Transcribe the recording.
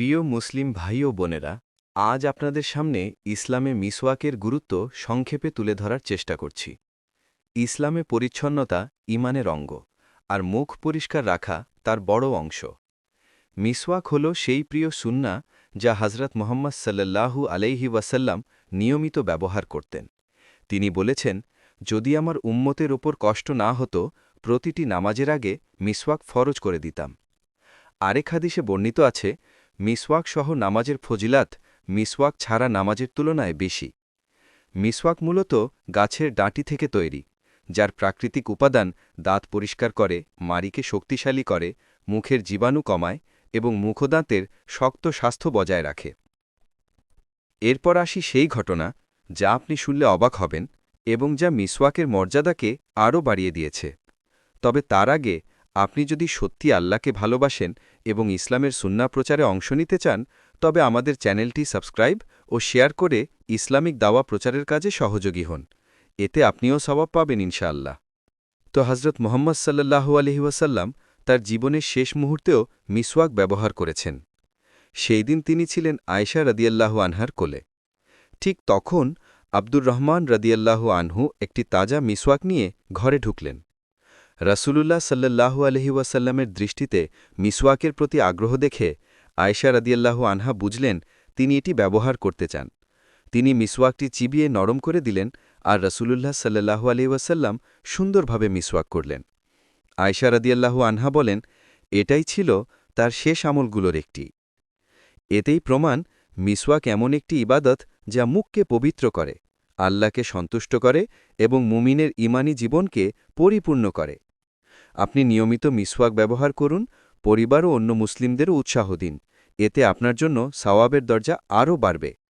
প্রিয় মুসলিম ভাই ও বোনেরা, আজ আপনাদের সামনে ইসলামে মিসওয়াকের গুরুত্ব সংক্ষেপে তুলে ধরার চেষ্টা করছি। ইসলামে পরিচ্ছন্নতা ইমানের অঙ্গ, আর মুখ পরিষ্কার রাখা তার বড় অংশ। মিসওয়াক হল সেই প্রিয় সুন্না যা হজরত মোহাম্মদ সাল্লাল্লাহু আলাইহি ওয়াসাল্লাম নিয়মিত ব্যবহার করতেন। তিনি বলেছেন, যদি আমার উম্মতের ওপর কষ্ট না হতো, প্রতিটি নামাজের আগে মিসওয়াক ফরজ করে দিতাম। আরেক হাদিসে বর্ণিত আছে মিসওয়াক সহ নামাজের ফজিলাত মিসওয়াক ছাড়া নামাজের তুলনায় বেশি। মিসওয়াক মূলত গাছের ডাঁটি থেকে তৈরি, যার প্রাকৃতিক উপাদান দাঁত পরিষ্কার করে মারিকে শক্তিশালী করে, মুখের জীবাণু কমায় এবং মুখদাঁতের শক্ত স্বাস্থ্য বজায় রাখে। এরপর আসি সেই ঘটনা যা আপনি শুনলে অবাক হবেন এবং যা মিসওয়াকের মর্যাদাকে আরও বাড়িয়ে দিয়েছে। তবে তার আগে আপনি যদি সত্যি আল্লাহকে ভালোবাসেন এবং ইসলামের সুন্না প্রচারে অংশ নিতে চান, তবে আমাদের চ্যানেলটি সাবস্ক্রাইব ও শেয়ার করে ইসলামিক দাওয়া প্রচারের কাজে সহযোগী হন। এতে আপনিও স্বভাব পাবেন ইনশাআল্লাহ। তো হজরত মোহাম্মদ সাল্লাহু আলহিউসাল্লাম তার জীবনের শেষ মুহূর্তেও মিসওয়াক ব্যবহার করেছেন। সেই দিন তিনি ছিলেন আয়সা রদিয়াল্লাহু আনহার কোলে। ঠিক তখন আব্দুর রহমান রদিয়াল্লাহু আনহু একটি তাজা মিসওয়াক নিয়ে ঘরে ঢুকলেন। রাসূলুল্লাহ সাল্লাল্লাহু আলহি ওয়াসাল্লামের দৃষ্টিতে মিসওয়াকের প্রতি আগ্রহ দেখে আয়সা রদিয়াল্লাহু আনহা বুঝলেন তিনি এটি ব্যবহার করতে চান। তিনি মিসওয়াকটি চিবিয়ে নরম করে দিলেন আর রাসূলুল্লাহ সাল্লাল্লাহু আলহি ওয়াসাল্লাম সুন্দরভাবে মিসওয়াক করলেন। আয়সা রদিয়াল্লাহু আনহা বলেন, এটাই ছিল তার শেষ আমলগুলোর একটি। এতেই প্রমাণ মিসওয়াক এমন একটি ইবাদত যা মুখকে পবিত্র করে, আল্লাহকে সন্তুষ্ট করে এবং মুমিনের ইমানি জীবনকে পরিপূর্ণ করে। আপনি নিয়মিত মিসওয়াক ব্যবহার করুন, পরিবার ও অন্য মুসলিমদেরও উৎসাহ দিন। এতে আপনার জন্য সওয়াবের দরজা আরও বাড়বে।